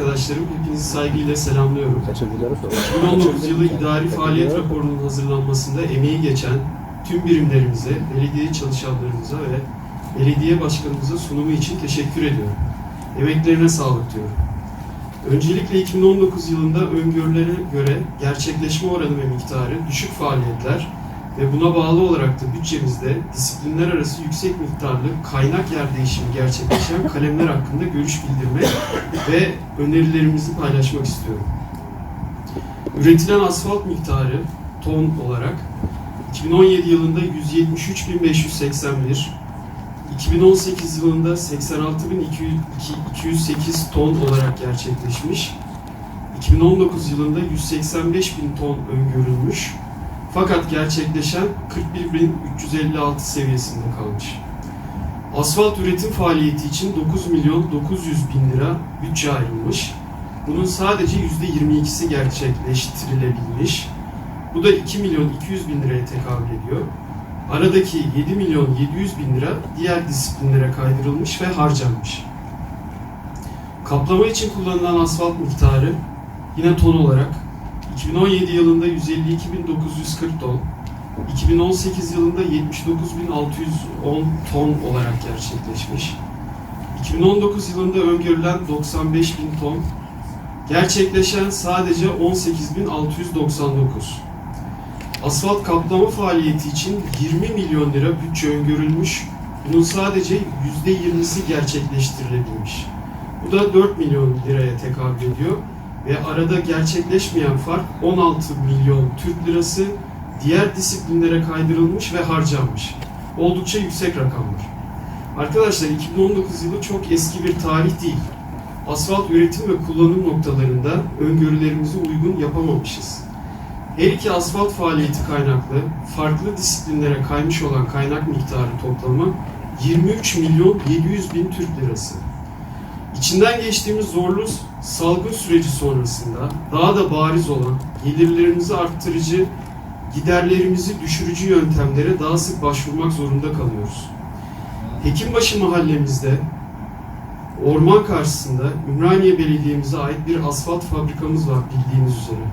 Arkadaşlarım hepinizi saygıyla selamlıyorum. Kaçırdıkları sonra. 2019 yılı idari faaliyet raporunun hazırlanmasında emeği geçen tüm birimlerimize, belediye çalışanlarımıza ve belediye başkanımıza sunumu için teşekkür ediyorum. Emeklerine sağlık diyorum. Öncelikle 2019 yılında öngörülere göre gerçekleşme oranı ve miktarı düşük faaliyetler ve buna bağlı olarak da bütçemizde disiplinler arası yüksek miktarlı kaynak yer değişimi gerçekleşen kalemler hakkında görüş bildirmek ve önerilerimizi paylaşmak istiyorum. Üretilen asfalt miktarı ton olarak 2017 yılında 173.581, 2018 yılında 86.208 ton olarak gerçekleşmiş. 2019 yılında 185.000 ton öngörülmüş. Fakat gerçekleşen 41.356 seviyesinde kalmış. Asfalt üretim faaliyeti için 9 milyon 900 bin lira bütçe ayrılmış. Bunun sadece %22'si gerçekleştirilebilmiş. Bu da 2 milyon 200 bin liraya tekabül ediyor. Aradaki 7 milyon 700 bin lira diğer disiplinlere kaydırılmış ve harcanmış. Kaplama için kullanılan asfalt miktarı yine ton olarak 2017 yılında 152.940 ton, 2018 yılında 79.610 ton olarak gerçekleşmiş. 2019 yılında öngörülen 95.000 ton, gerçekleşen sadece 18.699. Asfalt kaplama faaliyeti için 20 milyon lira bütçe öngörülmüş, bunun sadece %20'si gerçekleştirilebilmiş. Bu da 4 milyon liraya tekabül ediyor ve arada gerçekleşmeyen fark 16 milyon Türk lirası diğer disiplinlere kaydırılmış ve harcanmış. Oldukça yüksek rakamlar. Arkadaşlar 2019 yılı çok eski bir tarih değil. Asfalt üretim ve kullanım noktalarında öngörülerimizi uygun yapamamışız. Her iki asfalt faaliyeti kaynaklı farklı disiplinlere kaymış olan kaynak miktarı toplamı 23 milyon 700 bin Türk lirası. İçinden geçtiğimiz zorlu salgın süreci sonrasında daha da bariz olan gelirlerimizi arttırıcı, giderlerimizi düşürücü yöntemlere daha sık başvurmak zorunda kalıyoruz. Hekimbaşı mahallemizde orman karşısında Ümraniye Belediye'mize ait bir asfalt fabrikamız var bildiğiniz üzere.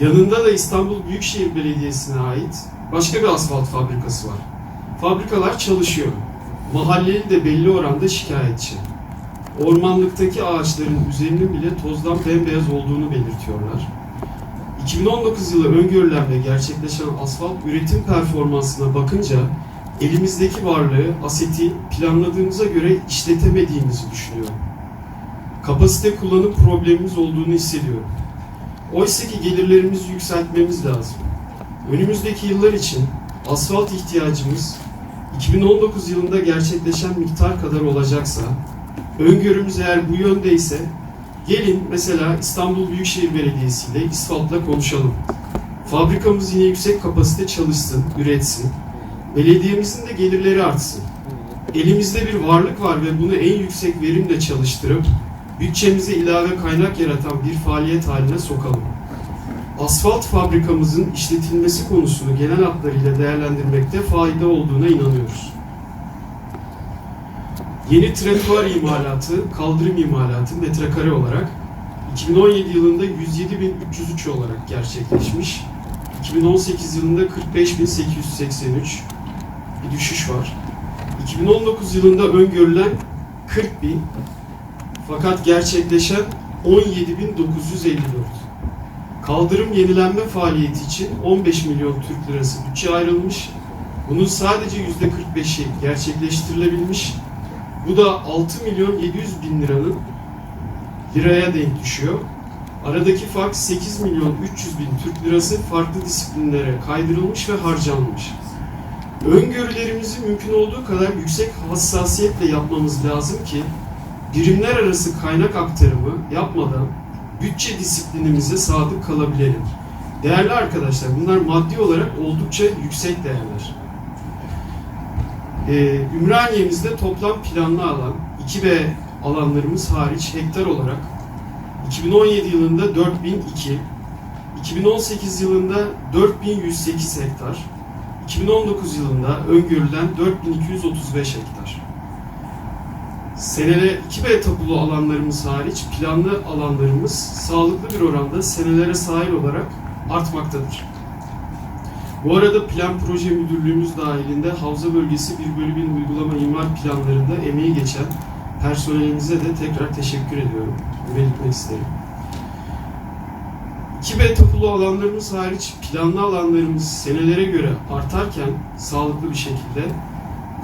Yanında da İstanbul Büyükşehir Belediyesi'ne ait başka bir asfalt fabrikası var. Fabrikalar çalışıyor. Mahalleli de belli oranda şikayetçi. Ormanlıktaki ağaçların üzerinin bile tozdan bembeyaz olduğunu belirtiyorlar. 2019 yılı öngörülen ve gerçekleşen asfalt üretim performansına bakınca elimizdeki varlığı, aseti planladığımıza göre işletemediğimizi düşünüyorum. Kapasite kullanım problemimiz olduğunu hissediyorum. Oysa ki gelirlerimizi yükseltmemiz lazım. Önümüzdeki yıllar için asfalt ihtiyacımız 2019 yılında gerçekleşen miktar kadar olacaksa, öngörümüz eğer bu yöndeyse, gelin mesela İstanbul Büyükşehir Belediyesi ile İsfat'la konuşalım. Fabrikamız yine yüksek kapasite çalışsın, üretsin. Belediyemizin de gelirleri artsın. Elimizde bir varlık var ve bunu en yüksek verimle çalıştırıp bütçemize ilave kaynak yaratan bir faaliyet haline sokalım. Asfalt fabrikamızın işletilmesi konusunu genel hatlarıyla değerlendirmekte fayda olduğuna inanıyoruz. Yeni tretuar imalatı, kaldırım imalatı metrekare olarak 2017 yılında 107.303 olarak gerçekleşmiş. 2018 yılında 45.883 bir düşüş var. 2019 yılında öngörülen 40.000 fakat gerçekleşen 17.954. Kaldırım yenilenme faaliyeti için 15 milyon Türk lirası bütçe ayrılmış. Bunun sadece %45'i gerçekleştirilebilmiş. Bu da 6 milyon 700 bin liranın liraya denk düşüyor. Aradaki fark 8 milyon 300 bin Türk lirası farklı disiplinlere kaydırılmış ve harcanmış. Öngörülerimizi mümkün olduğu kadar yüksek hassasiyetle yapmamız lazım ki birimler arası kaynak aktarımı yapmadan bütçe disiplinimize sadık kalabilelim. Değerli arkadaşlar bunlar maddi olarak oldukça yüksek değerler. Ee, Ümraniye'mizde toplam planlı alan 2B alanlarımız hariç hektar olarak 2017 yılında 4002, 2018 yılında 4108 hektar, 2019 yılında öngörülen 4235 hektar. Senele 2B tapulu alanlarımız hariç planlı alanlarımız sağlıklı bir oranda senelere sahil olarak artmaktadır. Bu arada Plan Proje Müdürlüğümüz dahilinde havza bölgesi 1 bölü 1000 uygulama imar planlarında emeği geçen personelimize de tekrar teşekkür ediyorum. Belirtmek isterim. 2B tapulu alanlarımız hariç planlı alanlarımız senelere göre artarken sağlıklı bir şekilde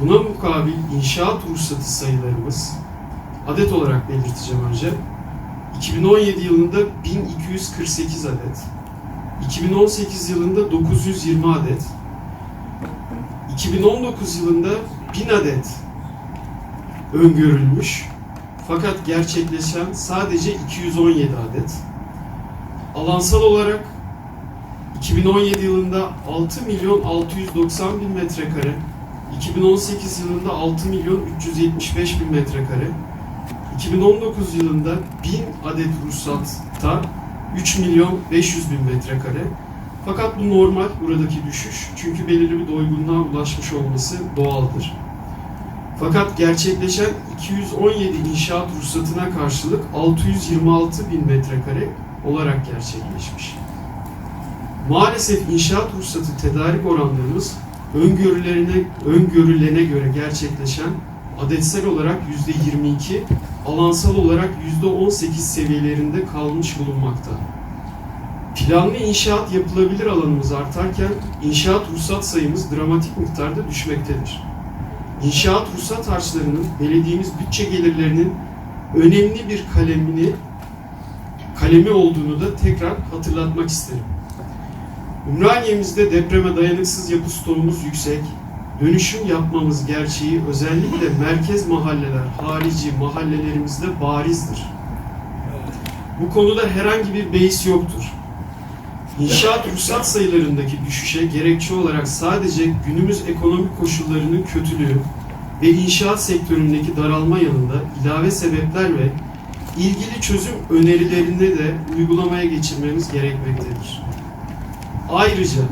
buna mukabil inşaat ruhsatı sayılarımız adet olarak belirteceğim önce. 2017 yılında 1248 adet, 2018 yılında 920 adet, 2019 yılında 1000 adet öngörülmüş fakat gerçekleşen sadece 217 adet. Alansal olarak 2017 yılında 6 milyon 690 bin metrekare, 2018 yılında 6 milyon 375 bin metrekare, 2019 yılında 1000 adet ruhsatta 3 milyon 500 bin metrekare. Fakat bu normal buradaki düşüş çünkü belirli bir doygunluğa ulaşmış olması doğaldır. Fakat gerçekleşen 217 inşaat ruhsatına karşılık 626 bin metrekare olarak gerçekleşmiş. Maalesef inşaat ruhsatı tedarik oranlarımız öngörülerine, öngörülene göre gerçekleşen adetsel olarak %22, alansal olarak %18 seviyelerinde kalmış bulunmakta. Planlı inşaat yapılabilir alanımız artarken inşaat ruhsat sayımız dramatik miktarda düşmektedir. İnşaat ruhsat harçlarının belediyemiz bütçe gelirlerinin önemli bir kalemini kalemi olduğunu da tekrar hatırlatmak isterim. Ümraniye'mizde depreme dayanıksız yapı stoğumuz yüksek. Dönüşüm yapmamız gerçeği özellikle merkez mahalleler, harici mahallelerimizde barizdir. Bu konuda herhangi bir beis yoktur. İnşaat ruhsat sayılarındaki düşüşe gerekçe olarak sadece günümüz ekonomik koşullarının kötülüğü ve inşaat sektöründeki daralma yanında ilave sebepler ve ilgili çözüm önerilerini de uygulamaya geçirmemiz gerekmektedir. Ayrıca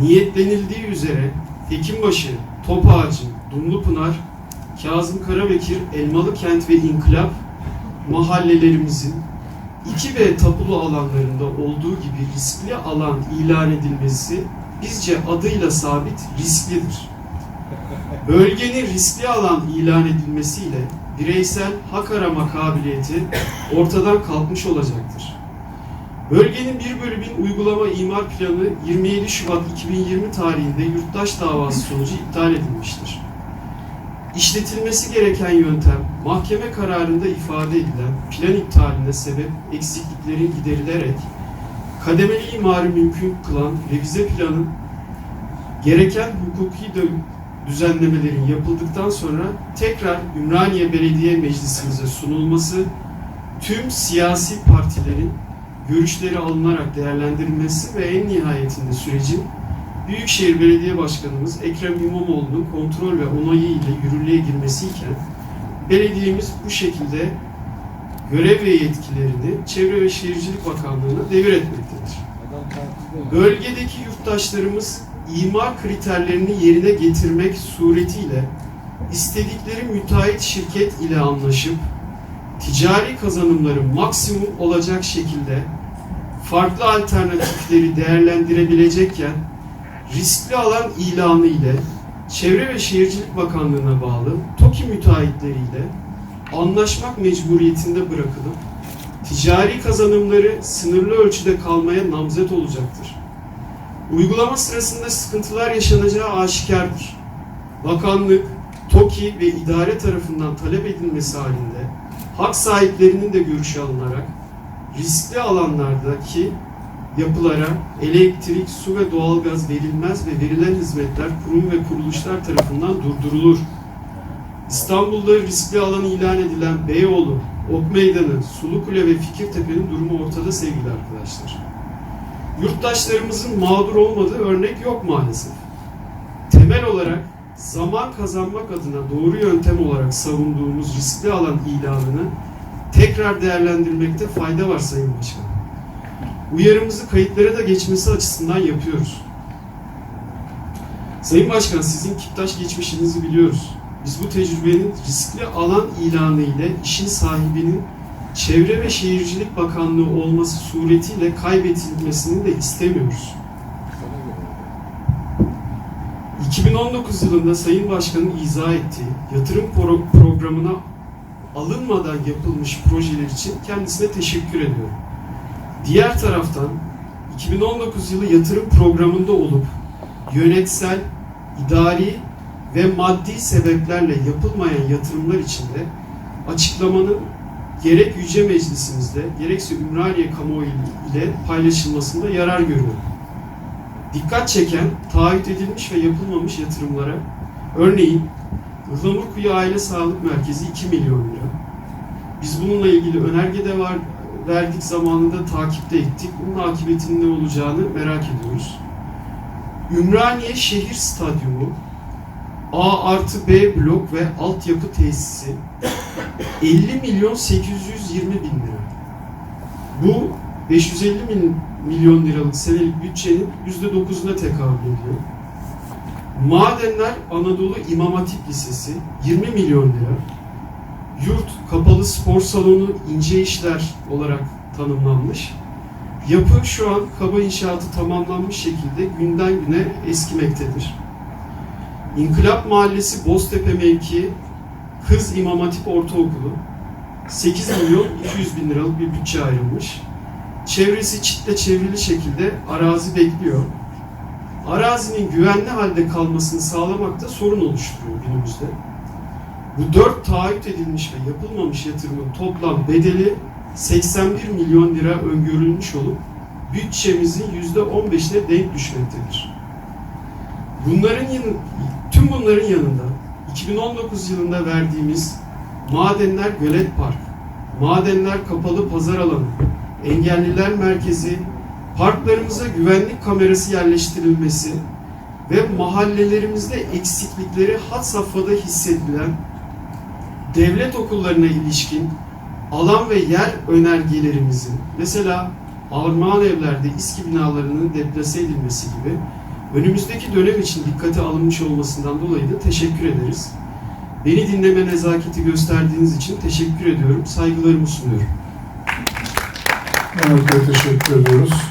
niyetlenildiği üzere Hekimbaşı, Topağacı, Dumlupınar, Kazım Karabekir, Elmalı Kent ve İnkılap mahallelerimizin 2B tapulu alanlarında olduğu gibi riskli alan ilan edilmesi bizce adıyla sabit risklidir. Bölgenin riskli alan ilan edilmesiyle bireysel hak arama kabiliyeti ortadan kalkmış olacaktır. Bölgenin 1 bölü 1000 uygulama imar planı 27 Şubat 2020 tarihinde yurttaş davası sonucu iptal edilmiştir. İşletilmesi gereken yöntem mahkeme kararında ifade edilen plan iptaline sebep eksikliklerin giderilerek kademeli imarı mümkün kılan revize planın gereken hukuki düzenlemelerin yapıldıktan sonra tekrar Ümraniye Belediye Meclisimize sunulması tüm siyasi partilerin görüşleri alınarak değerlendirilmesi ve en nihayetinde sürecin Büyükşehir Belediye Başkanımız Ekrem İmamoğlu'nun kontrol ve onayı ile yürürlüğe girmesiyken belediyemiz bu şekilde görev ve yetkilerini Çevre ve Şehircilik Bakanlığı'na devir etmektedir. Bölgedeki yurttaşlarımız imar kriterlerini yerine getirmek suretiyle istedikleri müteahhit şirket ile anlaşıp ticari kazanımları maksimum olacak şekilde farklı alternatifleri değerlendirebilecekken riskli alan ilanı ile Çevre ve Şehircilik Bakanlığı'na bağlı TOKİ müteahhitleriyle anlaşmak mecburiyetinde bırakılıp ticari kazanımları sınırlı ölçüde kalmaya namzet olacaktır. Uygulama sırasında sıkıntılar yaşanacağı aşikardır. Bakanlık, TOKİ ve idare tarafından talep edilmesi halinde hak sahiplerinin de görüşü alınarak riskli alanlardaki yapılara elektrik, su ve doğalgaz verilmez ve verilen hizmetler kurum ve kuruluşlar tarafından durdurulur. İstanbul'da riskli alan ilan edilen Beyoğlu, Ok Meydanı, Sulukule ve Fikirtepe'nin durumu ortada sevgili arkadaşlar. Yurttaşlarımızın mağdur olmadığı örnek yok maalesef. Temel olarak zaman kazanmak adına doğru yöntem olarak savunduğumuz riskli alan ilanını tekrar değerlendirmekte fayda var Sayın Başkan. Uyarımızı kayıtlara da geçmesi açısından yapıyoruz. Sayın Başkan sizin Kiptaş geçmişinizi biliyoruz. biz bu tecrübenin riskli alan ilanı ile işin sahibinin Çevre ve Şehircilik Bakanlığı olması suretiyle kaybedilmesini de istemiyoruz. 2019 yılında Sayın Başkan'ın izah ettiği yatırım pro- programına alınmadan yapılmış projeler için kendisine teşekkür ediyorum. Diğer taraftan 2019 yılı yatırım programında olup yönetsel, idari ve maddi sebeplerle yapılmayan yatırımlar içinde açıklamanın gerek Yüce Meclisimizde gerekse Ümraniye kamuoyu ile paylaşılmasında yarar görüyorum. Dikkat çeken, taahhüt edilmiş ve yapılmamış yatırımlara, örneğin Ihlamurkuyu Aile Sağlık Merkezi 2 milyon lira. Biz bununla ilgili önerge de var, verdik zamanında takipte ettik. Bunun akıbetinin ne olacağını merak ediyoruz. Ümraniye Şehir Stadyumu, A artı B blok ve altyapı tesisi 50 milyon 820 bin lira. Bu 550 bin milyon liralık senelik bütçenin %9'una tekabül ediyor. Madenler Anadolu İmam Hatip Lisesi 20 milyon lira. Yurt Kapalı Spor Salonu ince işler olarak tanımlanmış. Yapı şu an kaba inşaatı tamamlanmış şekilde günden güne eskimektedir. İnkılap Mahallesi Boztepe mevkii Kız İmam Hatip Ortaokulu 8 milyon 200 bin liralık bir bütçe ayrılmış. Çevresi çitle çevrili şekilde arazi bekliyor. Arazinin güvenli halde kalmasını sağlamakta sorun oluşturuyor günümüzde. Bu dört taahhüt edilmiş ve yapılmamış yatırımın toplam bedeli 81 milyon lira öngörülmüş olup bütçemizin %15'ine denk düşmektedir. Bunların yanı, tüm bunların yanında 2019 yılında verdiğimiz Madenler Gölet Park, Madenler Kapalı Pazar Alanı, Engelliler Merkezi, parklarımıza güvenlik kamerası yerleştirilmesi ve mahallelerimizde eksiklikleri had safhada hissedilen devlet okullarına ilişkin alan ve yer önergelerimizin mesela Armağan evlerde İSKİ binalarının deplase edilmesi gibi önümüzdeki dönem için dikkate alınmış olmasından dolayı da teşekkür ederiz. Beni dinleme nezaketi gösterdiğiniz için teşekkür ediyorum. Saygılarımı sunuyorum. Bey teşekkür ediyoruz.